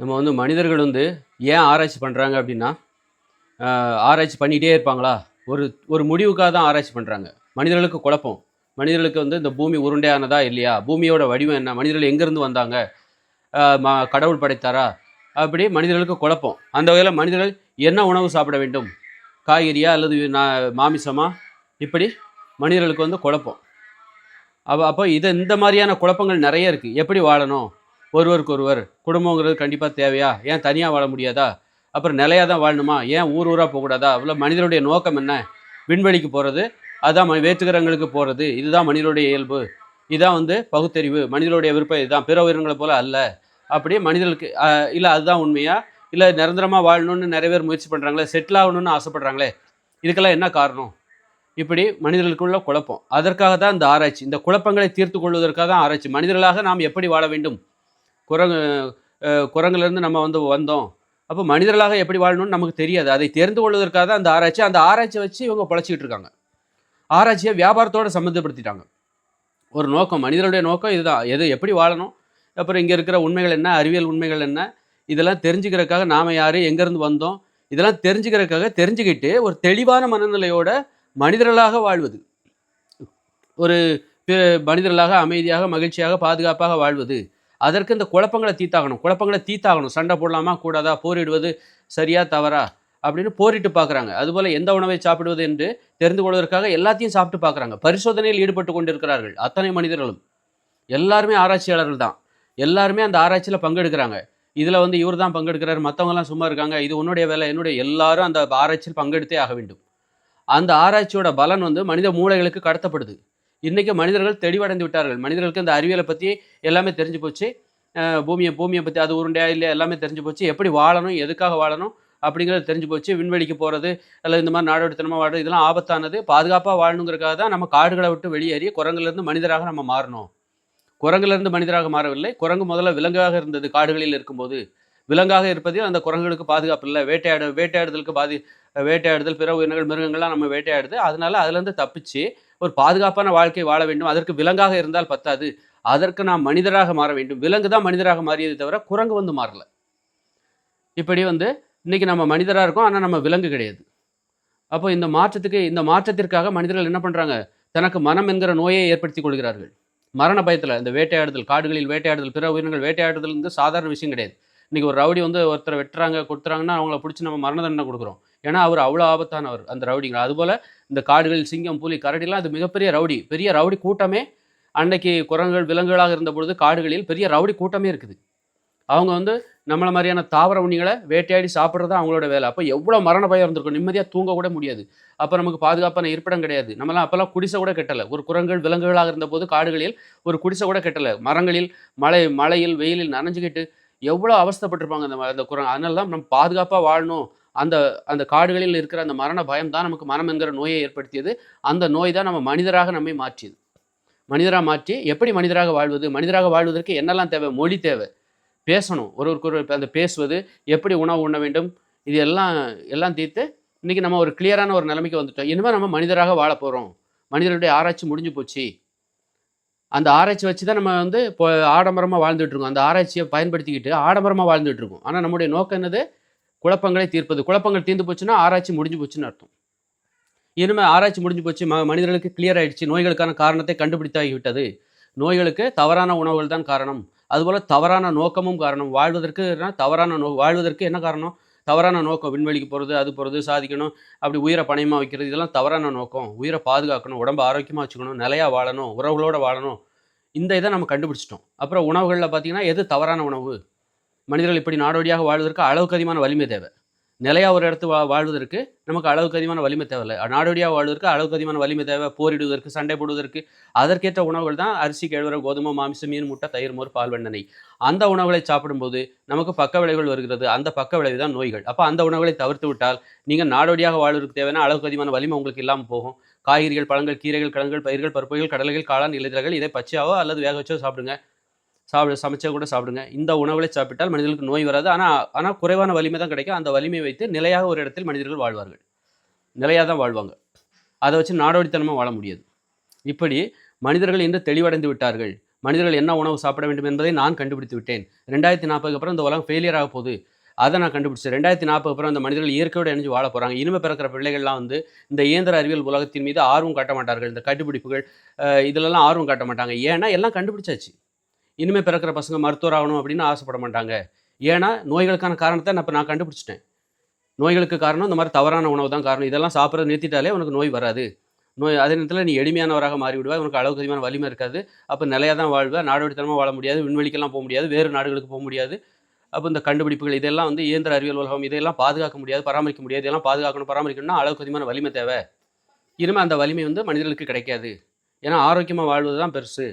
நம்ம வந்து மனிதர்கள் வந்து ஏன் ஆராய்ச்சி பண்ணுறாங்க அப்படின்னா ஆராய்ச்சி பண்ணிகிட்டே இருப்பாங்களா? ஒரு ஒரு முடிவுக்காக தான் ஆராய்ச்சி பண்ணுறாங்க மனிதர்களுக்கு குழப்பம். மனிதர்களுக்கு வந்து இந்த பூமி உருண்டையானதா இல்லையா? பூமியோட வடிவம் என்ன? மனிதர்கள் எங்கேருந்து வந்தாங்க? ம கடவுள் படைத்தாரா? அப்படி மனிதர்களுக்கு குழப்பம். அந்த வகையில் மனிதர்கள் என்ன உணவு சாப்பிட வேண்டும்? காய்கறியா அல்லது மாமிசமா? இப்படி மனிதர்களுக்கு வந்து குழப்பம். அப்போ அப்போ இது இந்த மாதிரியான குழப்பங்கள் நிறைய இருக்குது எப்படி வாழணும்? ஒருவருக்கு ஒருவர் குடும்பங்கிறது கண்டிப்பாக தேவையா? ஏன் தனியாக வாழ முடியாதா? அப்புறம் நிலையாக தான் வாழணுமா? ஏன் ஊர் ஊராக போகக்கூடாதா? அவ்வளோ மனிதனுடைய நோக்கம் என்ன? விண்வெளிக்கு போகிறது அதுதான் ம- போகிறது இதுதான் மனிதனுடைய இயல்பு. இதுதான் வந்து பகுத்தறிவு. மனிதனுடைய விருப்பம் இதுதான். பிற உயிரினங்களை போல அல்ல. அப்படியே மனிதர்களுக்கு இல்லை அதுதான் உண்மையா? இல்லை நிரந்தரமாக வாழணும்னு நிறைய பேர் முயற்சி பண்ணுறாங்களே செட்டில் ஆகணும்னு ஆசைப்படுறாங்களே இதுக்கெல்லாம் என்ன காரணம்? இப்படி மனிதர்களுக்குள்ள குழப்பம். அதற்காக தான் இந்த ஆராய்ச்சி. இந்த குழப்பங்களை தீர்த்து கொள்வதற்காக தான் ஆராய்ச்சி. மனிதர்களாக நாம் எப்படி வாழ வேண்டும்? குரங்கு குரங்குலேருந்து நம்ம வந்து வந்தோம். அப்போ மனிதர்களாக எப்படி வாழணும்னு நமக்கு தெரியாது. அதை தெரிந்து கொள்வதற்காக தான் அந்த ஆராய்ச்சி. அந்த ஆராய்ச்சியை வச்சு இவங்க பழச்சிக்கிட்டு இருக்காங்க. ஆராய்ச்சியை வியாபாரத்தோடு சம்மந்தப்படுத்திட்டாங்க. ஒரு நோக்கம் மனிதனுடைய நோக்கம் இதுதான். எது எப்படி வாழணும்? அப்புறம் இங்கே இருக்கிற உண்மைகள் என்ன? அறிவியல் உண்மைகள் என்ன? இதெல்லாம் தெரிஞ்சுக்கிறதுக்காக நாம் யார்? எங்கேருந்து வந்தோம்? இதெல்லாம் தெரிஞ்சுக்கிறதுக்காக தெரிஞ்சுக்கிட்டு ஒரு தெளிவான மனநிலையோட மனிதர்களாக வாழ்வது. ஒரு மனிதர்களாக அமைதியாக மகிழ்ச்சியாக பாதுகாப்பாக வாழ்வது. அதற்கு இந்த குழப்பங்களை தீத்தாகணும் குழப்பங்களை தீத்தாகணும் சண்டை போடலாமா? கூடாதா? போரிடுவது சரியா தவறா? அப்படின்னு போரிட்டு பார்க்குறாங்க. அதுபோல் எந்த உணவை சாப்பிடுவது என்று தெரிந்து கொள்வதற்காக எல்லாத்தையும் சாப்பிட்டு பார்க்குறாங்க. பரிசோதனையில் ஈடுபட்டு கொண்டிருக்கிறார்கள் அத்தனை மனிதர்களும். எல்லாருமே ஆராய்ச்சியாளர்கள் தான். எல்லாருமே அந்த ஆராய்ச்சியில் பங்கெடுக்கிறாங்க. இதில் வந்து இவர் தான் பங்கெடுக்கிறார். மற்றவங்கலாம் சும்மா இருக்காங்க. இது உன்னுடைய வேலை என்னுடைய. எல்லாரும் அந்த ஆராய்ச்சியில் பங்கெடுத்தே ஆக வேண்டும். அந்த ஆராய்ச்சியோட பலன் வந்து மனித மூளைகளுக்கு கடத்தப்படுது. இன்றைக்கி மனிதர்கள் தெளிவடைந்து விட்டார்கள். மனிதர்களுக்கு இந்த அறிவியலை பற்றி எல்லாமே தெரிஞ்சு போச்சு. பூமியை பூமியை பற்றி அது உருண்டையா இல்லையா எல்லாமே தெரிஞ்சு போச்சு. எப்படி வாழணும் எதுக்காக வாழணும் அப்படிங்கிறது தெரிஞ்சு போச்சு. விண்வெளிக்கு போகிறது அல்லது இந்த மாதிரி நாடோடித்தனமாக வாழ்றது இதெல்லாம் ஆபத்தானது. பாதுகாப்பாக வாழணுங்கிறக்காக தான் நம்ம காடுகளை விட்டு வெளியேறி குரங்குலேருந்து மனிதராக நம்ம மாறணும். குரங்குலேருந்து மனிதராக மாறவில்லை. குரங்கு முதல்ல விலங்காக இருந்தது காடுகளில் இருக்கும்போது. விலங்காக இருப்பதில் அந்த குரங்குகளுக்கு பாதுகாப்பு இல்லை. வேட்டையாடு வேட்டையாடுதலுக்கு பாதி வேட்டையாடுதல் பிற உயிரினங்கள் மிருகங்கள்லாம் நம்ம வேட்டையாடுது. அதனால அதுலேருந்து தப்பிச்சு ஒரு பாதுகாப்பான வாழ்க்கை வாழ வேண்டும். அதற்கு விலங்காக இருந்தால் பத்தாது. அதற்கு நாம் மனிதராக மாற வேண்டும். விலங்கு தான் மனிதராக மாறியது தவிர குரங்கு வந்து மாறல. இப்படி வந்து இன்னைக்கு நம்ம மனிதராக இருக்கோம். ஆனால் நம்ம விலங்கு கிடையாது. அப்போ இந்த மாற்றத்துக்கு இந்த மாற்றத்திற்காக மனிதர்கள் என்ன பண்ணுறாங்க தனக்கு மனம் என்கிற நோயை ஏற்படுத்தி கொள்கிறார்கள். மரண பயத்தில் இந்த வேட்டையாடுதல் காடுகளில் வேட்டையாடுதல் பிற உயிரினங்கள் வேட்டையாடுதல் வந்து சாதாரண விஷயம் கிடையாது. இன்னைக்கு ஒரு ரவுடி வந்து ஒருத்தரை வெட்டுறாங்க கொடுத்துறாங்கன்னா அவங்கள பிடிச்சி நம்ம மரண தண்டனை கொடுக்குறோம். ஏன்னா அவர் அவ்வளோ ஆபத்தானவர் அந்த ரவுடிங்க. அதுபோல் இந்த காடுகளில் சிங்கம் புலி கரடிலாம் அது மிகப்பெரிய ரவுடி. பெரிய ரவுடி கூட்டமே அன்னைக்கு குரங்குகள் விலங்குகளாக இருந்த பொழுது காடுகளில் பெரிய ரவுடி கூட்டமே இருக்குது. அவங்க வந்து நம்மளை மாதிரியான தாவர உண்ணிகளை வேட்டையாடி சாப்பிட்றது அவங்களோட வேலை. அப்போ எவ்வளோ மரண பயம் இருந்திருக்கும். நிம்மதியாக தூங்க கூட முடியாது. அப்போ நமக்கு பாதுகாப்பான இருப்பிடம் கிடையாது. நம்மலாம் அப்போல்லாம் குடிசை கூட கட்டலை. ஒரு குரங்குகள் விலங்குகளாக இருந்தபோது காடுகளில் ஒரு குடிசை கூட கட்டலை. மரங்களில் மழை மழையில் வெயிலில் நனைஞ்சுக்கிட்டு எவ்வளோ அவஸ்தைப்பட்டிருப்பாங்க அந்த அந்த குரங்கு அதனால தான் நம்ம பாதுகாப்பாக வாழணும். அந்த அந்த காடுகளில் இருக்கிற அந்த மரண பயம் தான் நமக்கு மனம் என்கிற நோயை ஏற்படுத்தியது. அந்த நோய் தான் நம்ம மனிதராக நம்மை மாற்றியது. மனிதராக மாற்றி எப்படி மனிதராக வாழ்வது? மனிதராக வாழ்வதற்கு என்னெல்லாம் தேவை? மொழி தேவை. பேசணும். ஒரு ஒரு அந்த பேசுவது எப்படி உணவு உண்ண வேண்டும்? இது எல்லாம் எல்லாம் தீர்த்து இன்றைக்கி நம்ம ஒரு கிளியரான ஒரு நிலைமைக்கு வந்துட்டோம். இனிமேல் நம்ம மனிதராக வாழ போகிறோம் மனிதனுடைய ஆராய்ச்சி முடிஞ்சு போச்சு. அந்த ஆராய்ச்சி வச்சு தான் நம்ம வந்து இப்போ ஆடம்பரமாக வாழ்ந்துட்டுருக்கோம் அந்த ஆராய்ச்சியை பயன்படுத்திக்கிட்டு ஆடம்பரமாக வாழ்ந்துட்டுருக்கோம் ஆனால் நம்முடைய நோக்கம் என்னது? குழப்பங்களை தீர்ப்பது. குழப்பங்கள் தீர்ந்து போச்சுன்னா ஆராய்ச்சி முடிஞ்சு போச்சுன்னு அர்த்தம். இனிமேல் ஆராய்ச்சி முடிஞ்சு போச்சு ம மனிதர்களுக்கு கிளியர் ஆகிடுச்சு நோய்களுக்கான காரணத்தை கண்டுபிடித்தாகிவிட்டது நோய்களுக்கு தவறான உணவுகள் தான் காரணம். அதுபோல் தவறான நோக்கமும் காரணம். வாழ்வதற்கு தவறான நோ வாழ்வதற்கு என்ன காரணம்? தவறான நோக்கம் விண்வெளிக்கு போகிறது அது போகிறது சாதிக்கணும் அப்படி உயிரை பணயமாக வைக்கிறது இதெல்லாம் தவறான நோக்கம். உயிரை பாதுகாக்கணும் உடம்பு ஆரோக்கியமாக வச்சுக்கணும் நிலையாக வாழணும் உறவுகளோடு வாழணும். இந்த இதை நம்ம கண்டுபிடிச்சிட்டோம். அப்புறம் உணவுகளில் பார்த்தீங்கன்னா எது தவறான உணவு? மனிதர்கள் இப்படி நாடோடியாக வாழ்வதற்கு அளவுக்கு அதிகமான வலிமை தேவை. நிலையாக ஒரு இடத்து வா வாழ்வதற்கு நமக்கு அளவுக்கு அதிகமான வலிமை தேவையில்லை. நாடோடியாக வாழ்வதற்கு அளவுக்கு அதிகமான வலிமை தேவை. போரிடுவதற்கு சண்டை போடுவதற்கு. அதற்கேற்ற உணவுகள் தான் அரிசி கேழ்வரை கோதுமை மாமிசம் மீன் முட்டை தயிர் மோர் பால் வெண்ணெய். அந்த உணவுகளை சாப்பிடும்போது நமக்கு பக்க விளைவுகள் வருகிறது. அந்த பக்க விளைவு தான் நோய்கள். அப்போ அந்த உணவுகளை தவிர்த்து விட்டால் நீங்கள் நாடோடியாக வாழ்வதற்கு தேவையான அளவுக்கு அதிகமான வலிமை உங்களுக்கு இல்லாமல் போகும். காய்கறிகள் பழங்கள் கீரைகள் கிழங்குகள் பயிர்கள் பருப்புகள் கடலைகள் காளான் இலைதழ்கள் இதை பச்சையாவோ அல்லது வேக வச்சோ சாப்பிடுங்க. சாப்பிட சமைச்சா கூட சாப்பிடுங்க. இந்த உணவுகளை சாப்பிட்டால் மனிதர்களுக்கு நோய் வராது. ஆனால் ஆனால் குறைவான வலிமை தான் கிடைக்கும். அந்த வலிமை வைத்து நிலையாக ஒரு இடத்தில் மனிதர்கள் வாழ்வார்கள். நிலையாக தான் வாழ்வாங்க. அதை வச்சு நாடோடித்தனமாக வாழ முடியாது. இப்படி மனிதர்கள் இன்று தெளிவடைந்து விட்டார்கள். மனிதர்கள் என்ன உணவு சாப்பிட வேண்டும் என்பதை நான் கண்டுபிடித்து விட்டேன். ரெண்டாயிரத்தி நாற்பதுக்கு அப்புறம் இந்த உலகம் ஃபெயிலியர் ஆக போகுது. அதை நான் கண்டுபிடிச்சேன். ரெண்டாயிரத்தி நாற்பது அப்புறம் அந்த மனிதர்கள் இயற்கையோடு இணைஞ்சு வாழ போகிறாங்க இனிமே பிறக்கிற பிள்ளைகள்லாம் வந்து இந்த இயந்திர அறிவியல் உலகத்தின் மீது ஆர்வம் காட்ட மாட்டார்கள். இந்த கண்டுபிடிப்புகள் இதிலெல்லாம் ஆர்வம் காட்ட மாட்டாங்க. ஏன்னா எல்லாம் கண்டுபிடிச்சாச்சு. இனிமே பிறக்கிற பசங்க மருத்துவர் ஆகணும் அப்படின்னு ஆசைப்பட மாட்டாங்க. ஏன்னா நோய்களுக்கான காரணத்தை நான் இப்போ நான் கண்டுபிடிச்சிட்டேன். நோய்களுக்கு காரணம் இந்த மாதிரி தவறான உணவு தான் காரணம். இதெல்லாம் சாப்பிட்றத நிறுத்திட்டாலே உனக்கு நோய் வராது. நோய் அதே நேரத்தில் நீ எளிமையானவராக மாறிவிடுவா உனக்கு அளவுக்கு அதிகமான வலிமை இருக்காது. அப்போ நிலையாக தான் வாழ்வ நாடோடித்தனமாக வாழ முடியாது விண்வெளிக்கெல்லாம் போக முடியாது வேறு நாடுகளுக்கு போக முடியாது. அப்போ இந்த கண்டுபிடிப்புகள் இதெல்லாம் வந்து இயந்திர அறிவியல் உலகம் இதெல்லாம் பாதுகாக்க முடியாது பராமரிக்க முடியாது. இதெல்லாம் பாதுகாக்கணும் பராமரிக்கணும்னா அளவுக்கு அதிகமான வலிமை தேவை. இனிமேல் அந்த வலிமை வந்து மனிதர்களுக்கு கிடைக்காது. ஏன்னா ஆரோக்கியமாக வாழ்வது தான் பெருசு.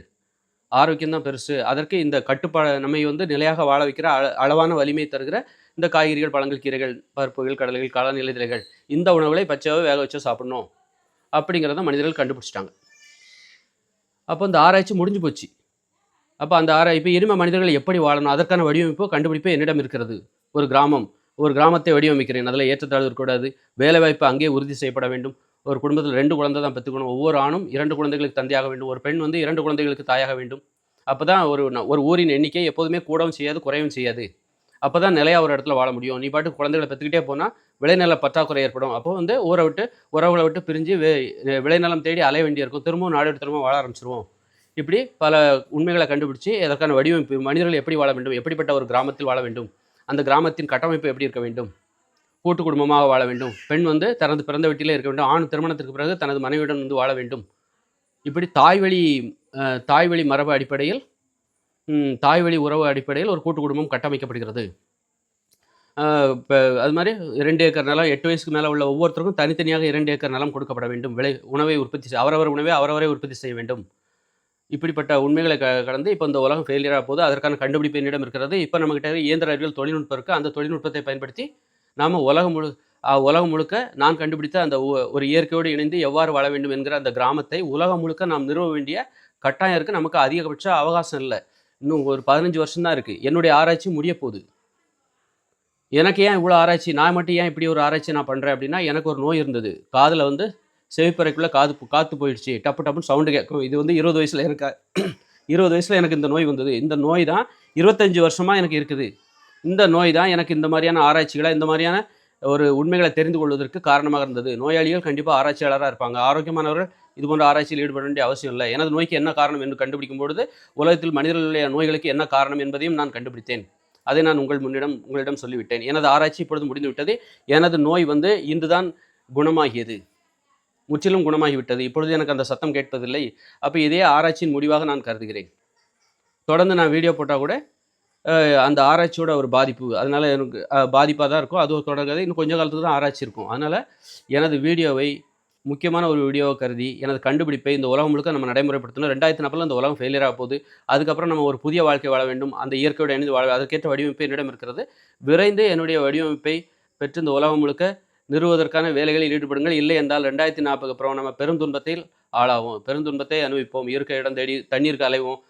ஆரோக்கியம் தான் பெருசு. அதற்கு இந்த கட்டுப்பாடு நம்மை வந்து நிலையாக வாழ வைக்கிற அள அளவான வலிமை தருகிற இந்த காய்கறிகள் பழங்கள் கீரைகள் பருப்புகள் கடல்கள் காளான் இலைதலைகள் இந்த உணவுகளை பச்சையாவே வேக வச்சு சாப்பிடணும் அப்படிங்கிறத மனிதர்கள் கண்டுபிடிச்சிட்டாங்க. அப்போ இந்த ஆராய்ச்சி முடிஞ்சு போச்சு. அப்போ அந்த ஆராய்ச்சி இப்போ இனிமே மனிதர்கள் எப்படி வாழணும் அதற்கான வடிவமைப்பு கண்டுபிடிப்பு என்னிடம் இருக்கிறது? ஒரு கிராமம். ஒரு கிராமத்தை வடிவமைக்கிறேன். அதில் ஏற்றத்தாழ்வு இருக்கக்கூடாது. வேலைவாய்ப்பு அங்கே உறுதி செய்யப்பட வேண்டும். ஒரு குடும்பத்தில் ரெண்டு குழந்தை தான் பெற்றுக்கணும். ஒவ்வொரு ஆணும் இரண்டு குழந்தைகளுக்கு தந்தையாக வேண்டும். ஒரு பெண் வந்து இரண்டு குழந்தைகளுக்கு தாயாக வேண்டும். அப்போ தான் ஒரு ஒரு ஊரின் எண்ணிக்கை எப்போதுமே கூடவும் செய்யாது குறையவும் செய்யாது. அப்போ தான் நிலையாக ஒரு இடத்துல வாழ முடியும். நீ பாட்டு குழந்தைகளை பெற்றுக்கிட்டே போனால் விளைநில பற்றாக்குறை ஏற்படும். அப்போ வந்து ஊரை விட்டு உறவுகளை விட்டு பிரிஞ்சு வே விளைநிலம் தேடி அலைய வேண்டியிருக்கும். திரும்பவும் நாடு திரும்ப வாழ ஆரம்பிச்சிருவோம். இப்படி பல உண்மைகளை கண்டுபிடிச்சு அதற்கான வடிவமைப்பு மனிதர்கள் எப்படி வாழ வேண்டும் எப்படிப்பட்ட ஒரு கிராமத்தில் வாழ வேண்டும் அந்த கிராமத்தின் கட்டமைப்பு எப்படி இருக்க வேண்டும் கூட்டு குடும்பமாக வாழ வேண்டும். பெண் வந்து தனது பிறந்த வீட்டிலே இருக்க வேண்டும். ஆண் திருமணத்திற்கு பிறகு தனது மனைவியுடன் வந்து வாழ வேண்டும். இப்படி தாய்வழி தாய்வழி மரபு அடிப்படையில் தாய்வழி உறவு அடிப்படையில் ஒரு கூட்டு குடும்பம் கட்டமைக்கப்படுகிறது. இப்போ அது மாதிரி இரண்டு ஏக்கர் நிலம் எட்டு வயசுக்கு மேலே உள்ள ஒவ்வொருத்தருக்கும் தனித்தனியாக இரண்டு ஏக்கர் நிலம் கொடுக்கப்பட வேண்டும். விளை உணவை உற்பத்தி செய் அவரவர் உணவை அவரவரை உற்பத்தி செய்ய வேண்டும். இப்படிப்பட்ட உண்மைகளை க கடந்து இப்போ இந்த உலகம் ஃபெயிலியராக போகுது. அதற்கான கண்டுபிடிப்பு என்னிடம் இருக்கிறது. இப்போ நம்மகிட்ட இயந்திர அறிவியல் தொழில்நுட்பம் இருக்குது அந்த தொழில்நுட்பத்தை பயன்படுத்தி நாம் உலகம் முழு உலகம் முழுக்க நான் கண்டுபிடித்த அந்த ஒரு இயற்கையோடு இணைந்து எவ்வாறு வாழ வேண்டும் என்கிற அந்த கிராமத்தை உலகம் முழுக்க நாம் நிறுவ வேண்டிய கட்டாயம் இருக்குது நமக்கு அதிகபட்ச அவகாசம் இல்லை. இன்னும் ஒரு பதினஞ்சு வருஷம் தான் இருக்குது என்னுடைய ஆராய்ச்சி முடிய போகுது. எனக்கு ஏன் இவ்வளோ ஆராய்ச்சி? நான் மட்டும் ஏன் இப்படி ஒரு ஆராய்ச்சி நான் பண்ணுறேன் அப்படின்னா எனக்கு ஒரு நோய் இருந்தது. காதில் வந்து செவிப்பறைக்குள்ளே காது காற்று போயிடுச்சு. டப்பு டப்புன்னு சவுண்டு கேட்கும் இது வந்து இருபது வயசில் இருக்க இருபது வயசில் எனக்கு இந்த நோய் வந்தது. இந்த நோய் தான் இருபத்தஞ்சி வருஷமாக எனக்கு இருக்குது. இந்த நோய் தான் எனக்கு இந்த மாதிரியான ஆராய்ச்சிகளை இந்த மாதிரியான ஒரு உண்மைகளை தெரிந்து கொள்வதற்கு காரணமாக இருந்தது. நோயாளிகள் கண்டிப்பாக ஆராய்ச்சியாளராக இருப்பாங்க. ஆரோக்கியமானவர்கள் இது போன்ற ஆராய்ச்சியில் ஈடுபட வேண்டிய அவசியம் இல்லை. எனது நோய்க்கு என்ன காரணம் என்று கண்டுபிடிக்கும் பொழுது உலகத்தில் மனிதர்களுடைய நோய்களுக்கு என்ன காரணம் என்பதையும் நான் கண்டுபிடித்தேன். அதை நான் உங்கள் முன்னிடம் உங்களிடம் சொல்லிவிட்டேன். எனது ஆராய்ச்சி இப்பொழுது முடிந்துவிட்டது. எனது நோய் வந்து இன்றுதான் குணமாகியது. முற்றிலும் குணமாகிவிட்டது. இப்பொழுது எனக்கு அந்த சத்தம் கேட்பதில்லை. அப்போ இதே ஆராய்ச்சியின் முடிவாக நான் கருதுகிறேன். தொடர்ந்து நான் வீடியோ போட்டால் கூட அந்த ஆராய்ச்சியோட ஒரு பாதிப்பு. அதனால் எனக்கு பாதிப்பாக தான் இருக்கும். அது ஒரு தொடர்கதை. இன்னும் கொஞ்ச காலத்துக்கு தான் ஆராய்ச்சி இருக்கும். அதனால் எனது வீடியோவை முக்கியமான ஒரு வீடியோவை கருதி எனது கண்டுபிடிப்பை இந்த உலகம் முழுக்க நம்ம நடைமுறைப்படுத்தணும். ரெண்டாயிரத்தி நாற்பதில் இந்த உலகம் ஃபெயிலியர் ஆக போகுது. அதுக்கப்புறம் நம்ம ஒரு புதிய வாழ்க்கை வாழ வேண்டும். அந்த இயற்கையோட இணைந்து வாழ அதற்கேற்ற வடிவமைப்பு என்னிடம் இருக்கிறது. விரைந்து என்னுடைய வடிவமைப்பை பெற்று இந்த உலகம் முழுக்க நிறுவுவதற்கான வேலைகளில் ஈடுபடுங்கள். இல்லை என்றால் ரெண்டாயிரத்தி நாற்பதுக்கு அப்புறம் நம்ம பெரும் துன்பத்தில் ஆளாவோம். பெருந்துன்பத்தை அனுபவிப்போம். இயற்கை இடம் தேடி தண்ணீருக்கு அலைவோம்.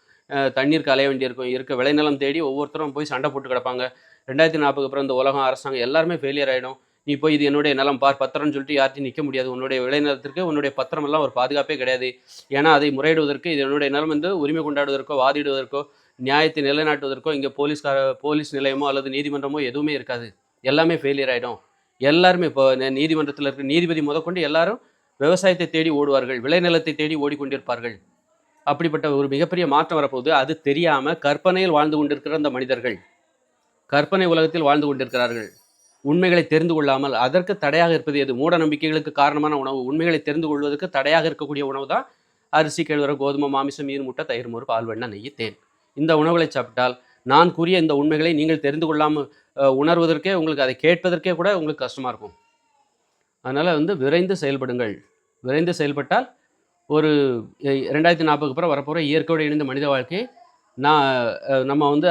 தண்ணீர் கலைய அலைய வேண்டியிருக்கும் இருக்க விளைநிலம் தேடி ஒவ்வொருத்தரும் போய் சண்டை போட்டு கிடப்பாங்க. ரெண்டாயிரத்தி நாற்பதுக்கு அப்புறம் இந்த உலகம் அரசாங்கம் எல்லாருமே ஃபெயிலியர் ஆகிடும் நீ போய் இது என்னுடைய நிலம் பார் பத்திரம்னு சொல்லிட்டு யார்ட்டையும் நிற்க முடியாது. உன்னுடைய விளைநிலத்திற்கு உன்னுடைய பத்திரம் எல்லாம் ஒரு பாதுகாப்பே கிடையாது. ஏன்னா அதை முறையிடுவதற்கு இது என்னுடைய நிலம் வந்து உரிமை கொண்டாடுவதற்கோ வாதிடுவதற்கோ நியாயத்தை நிலைநாட்டுவதற்கோ இங்கே போலீஸ்கார போலீஸ் நிலையமோ அல்லது நீதிமன்றமோ எதுவுமே இருக்காது. எல்லாமே ஃபெயிலியர் ஆகிடும் எல்லாருமே இப்போ நீதிமன்றத்தில் இருக்கிற நீதிபதி முதற்கொண்டு எல்லாரும் விவசாயத்தை தேடி ஓடுவார்கள். விளைநிலத்தை தேடி ஓடிக்கொண்டிருப்பார்கள். அப்படிப்பட்ட ஒரு மிகப்பெரிய மாற்றம் வரப்போகுது. அது தெரியாமல் கற்பனையில் வாழ்ந்து கொண்டிருக்கிற அந்த மனிதர்கள் கற்பனை உலகத்தில் வாழ்ந்து கொண்டிருக்கிறார்கள். உண்மைகளை தெரிந்து கொள்ளாமல் அதற்கு தடையாக இருப்பது எது? மூட நம்பிக்கைகளுக்கு காரணமான உணவு. உண்மைகளை தெரிந்து கொள்வதற்கு தடையாக இருக்கக்கூடிய உணவு தான் அரிசி கேழ்வரகு கோதுமை மாமிசம் மீன் முட்டை தயிர் மோர் பால் வெண்ணெய் நெய் தேன். இந்த உணவுகளை சாப்பிட்டால் நான் கூறிய இந்த உண்மைகளை நீங்கள் தெரிந்து கொள்ளாமல் உணர்வதற்கே உங்களுக்கு அதை கேட்பதற்கே கூட உங்களுக்கு கஷ்டமாக இருக்கும். அதனால் வந்து விரைந்து செயல்படுங்கள். விரைந்து செயல்பட்டால் ஒரு ரெண்டாயிரத்தி நாற்பதுக்கு அப்புறம் வரப்போகிற இயற்கையோடு இணைந்த மனித வாழ்க்கை. நான் நம்ம வந்து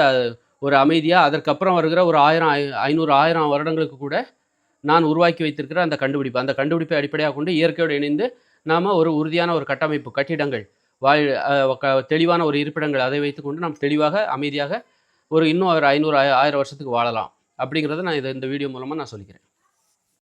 ஒரு அமைதியாக அதற்கப்புறம் வருகிற ஒரு ஆயிரம் ஐநூறு ஆயிரம் வருடங்களுக்கு கூட நான் உருவாக்கி வைத்திருக்கிற அந்த கண்டுபிடிப்பு. அந்த கண்டுபிடிப்பை அடிப்படையாக கொண்டு இயற்கையோடு இணைந்து நாம் ஒரு உறுதியான ஒரு கட்டமைப்பு கட்டிடங்கள் வாழ் க- தெளிவான ஒரு இருப்பிடங்கள் அதை வைத்துக்கொண்டு நாம் தெளிவாக அமைதியாக ஒரு இன்னும் ஒரு ஐநூறு ஆயிரம் வருஷத்துக்கு வாழலாம். அப்படிங்கிறத நான் இதை இந்த வீடியோ மூலமாக நான் சொல்லிக்கிறேன்.